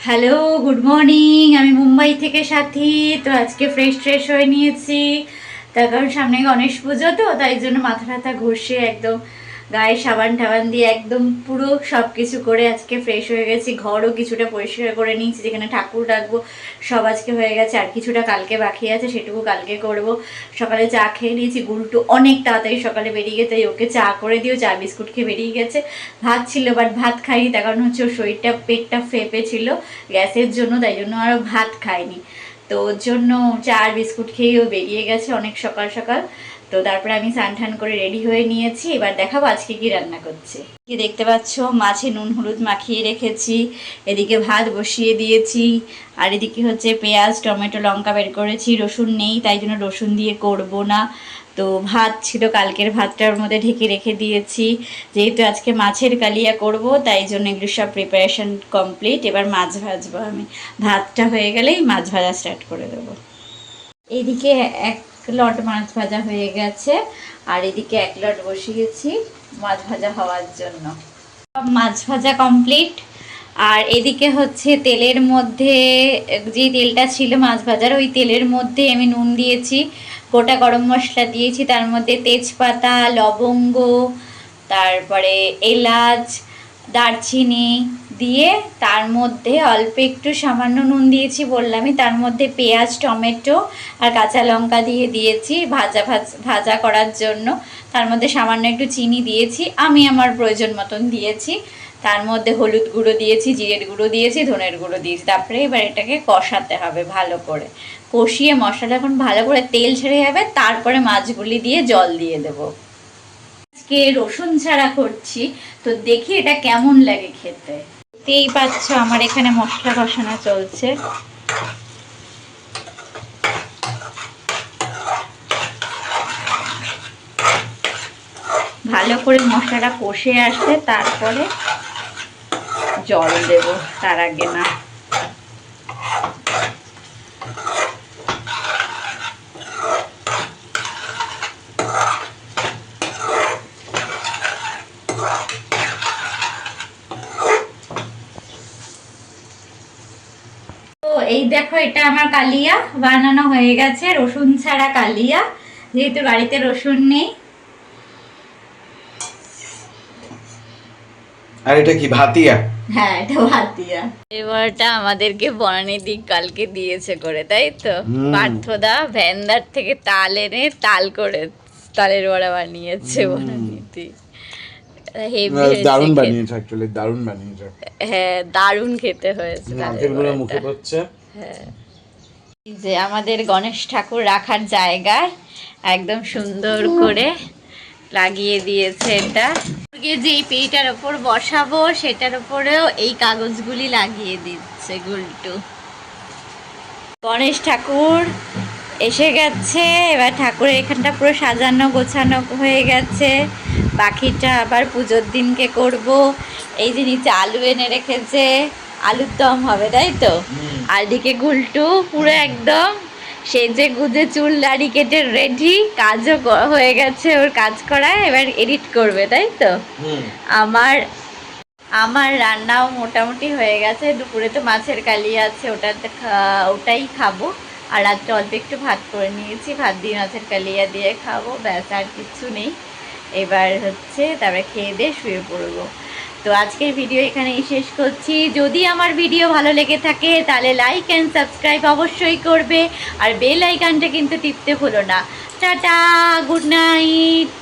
Hello good morning আমি মুম্বাই থেকে সাথী, তো আজকে ফ্রেশ ট্রেশ হয়ে নিয়েছি। তার কারণ সামনে গণেশ পুজো তো, তাই জন্য মাথা টাথা ঘষে একদম গায়ে সাবান টাবান দিয়ে একদম পুরো সব কিছু করে আজকে ফ্রেশ হয়ে গেছি। ঘরও কিছুটা পরিষ্কার করে নিয়েছি, যেখানে ঠাকুর ডাকবো সব আজকে হয়ে গেছে। আর কিছুটা কালকে বাকি আছে, সেটুকু কালকে করব। সকালে চা খেয়ে নিয়েছি, গুলটু অনেক তাড়াতাড়ি সকালে বেরিয়ে গেছে ওকে চা করে দিও, চা বিস্কুট খেয়ে বেরিয়ে গেছে। ভাত ছিল বাট ভাত খাইনি, তার কারণ হচ্ছে ওর শরীরটা, পেটটা ফেপে ছিল গ্যাসের জন্য, তাই জন্য আরও ভাত খায়নি। তো ওর জন্য চা আর বিস্কুট খেয়েও বেরিয়ে গেছে অনেক সকাল সকাল। তো তারপরে আমি স্নান টান করে রেডি হয়ে নিয়েছি। এবার দেখাবো আজকে কি রান্না করছি। কি দেখতে পাচ্ছ? মাছে নুন হলুদ মাখিয়ে রেখেছি, এদিকে ভাত বসিয়ে দিয়েছি, আর এদিকে হচ্ছে পেঁয়াজ, টমেটো, লঙ্কা বের করেছি, রসুন নেই, তাই জন্য রসুন দিয়ে করব না। তো ভাত ছিল, কালকের ভাতটার মধ্যে ঢেকে রেখে দিয়েছি। যেহেতু আজকে মাছের কালিয়া করব, তাই জন্য এগুলো সব প্রিপারেশন কমপ্লিট এবার মাছ ভাজবো আমি। ভাতটা হয়ে গেলেই মাছ ভাজা স্টার্ট করে দেবো। এইদিকে এক লট মাছ ভাজা হয়ে গেছে, আর এদিকে এক লট বসিয়েছি মাছ ভাজা হওয়ার জন্য। সব মাছ ভাজা কমপ্লিট আর এদিকে হচ্ছে তেলের মধ্যে, যে তেলটা ছিল মাছ ভাজার, ওই তেলের মধ্যে আমি নুন দিয়েছি, গোটা গরম মশলা দিয়েছি, তার মধ্যে তেজপাতা, লবঙ্গ, তারপরে এলাচ, দারচিনি দিয়ে তার মধ্যে অল্প একটু সামান্য নুন দিয়েছি বললামই, তার মধ্যে পেঁয়াজ, টমেটো আর কাঁচা লঙ্কা দিয়ে দিয়েছি ভাজা ভাজ- করার জন্য। তার মধ্যে সামান্য একটু চিনি দিয়েছি, আমি আমার প্রয়োজন মতন দিয়েছি। তার মধ্যে হলুদ গুঁড়ো দিয়েছি, জিরের গুঁড়ো দিয়েছি, ধনের গুঁড়ো দিয়েছি। তারপরে এবার এটাকে কষাতে হবে ভালো করে। কষিয়ে মশলাটা যখন ভালো করে তেল ছেড়ে যাবে, তারপরে মাছগুলি দিয়ে জল দিয়ে দেবো। আজকে রসুন ছাড়া করছি, তো দেখি এটা কেমন লাগে খেতে। দেখতেই পাচ্ছ আমার এখানে মশলা কষানো চলছে। ভালো করে মশলাটা কষে আসবে তারপরে জল দেব, তার আগে না। এই দেখো এটা আমার কালিয়া। বানানো হয়ে গেছে রসুন ছাড়া কালিয়া। যেহেতু বাড়িতে রসুন নেই। আর এটা কি ভাতিয়া? হ্যাঁ এটা ভাতিয়া। এবারটা আমাদেরকে বনানি দিক কালকে দিয়েছে করে তাই তো? হুম। পার্থদা ভ্যানদার থেকে তাল এনে তাল করে তালের বড়া বানিয়েছে দারুণ খেতে। বানিয়েছে অ্যাকচুয়ালি দারুণ বানিয়েছে। হ্যাঁ দারুণ খেতে হয়েছে তালের নারকেলগুলো মুখে পড়ছে। এই যে আমাদের গণেশ ঠাকুর রাখার জায়গায় একদম সুন্দর করে লাগিয়ে দিয়েছে এটা। যে এই পেটার ওপর বসাবো, সেটার উপরেও এই কাগজগুলি লাগিয়ে দিচ্ছে গুলটু। গণেশ ঠাকুর এসে গেছে, এবার ঠাকুরের এখানটা পুরো সাজানো গোছানো হয়ে গেছে। বাকিটা আবার পুজোর দিনকে করব। এই যে নিচে আলু এনে রেখেছে আলুর দম হবে তাই তো? আর এদিকে গুলটু পুরো একদম সেজে গুজে চুল দাড়ি কেটে রেডি কাজও হয়ে গেছে ওর কাজ করায় এবার এডিট করবে তাই তো? আমার আমার রান্নাও মোটামুটি হয়ে গেছে দুপুরে তো মাছের কালি আছে ওটাতে ওটাই খাব। আর রাত্রে অল্প একটু ভাত করে নিয়েছি ভাত দিয়ে মাছের কালিয়া দিয়ে খাব ব্যাস আর কিছু নেই। এবার হচ্ছে তারপরে খেয়ে দিয়ে শুয়ে পড়ব। তো আজকের ভিডিও এখানেই শেষ করছি। যদি আমার ভিডিও ভালো লেগে থাকে, তাহলে লাইক অ্যান্ড সাবস্ক্রাইব অবশ্যই করবে। আর বেল আইকানটা কিন্তু টিপতে ভুলো না। Tata good night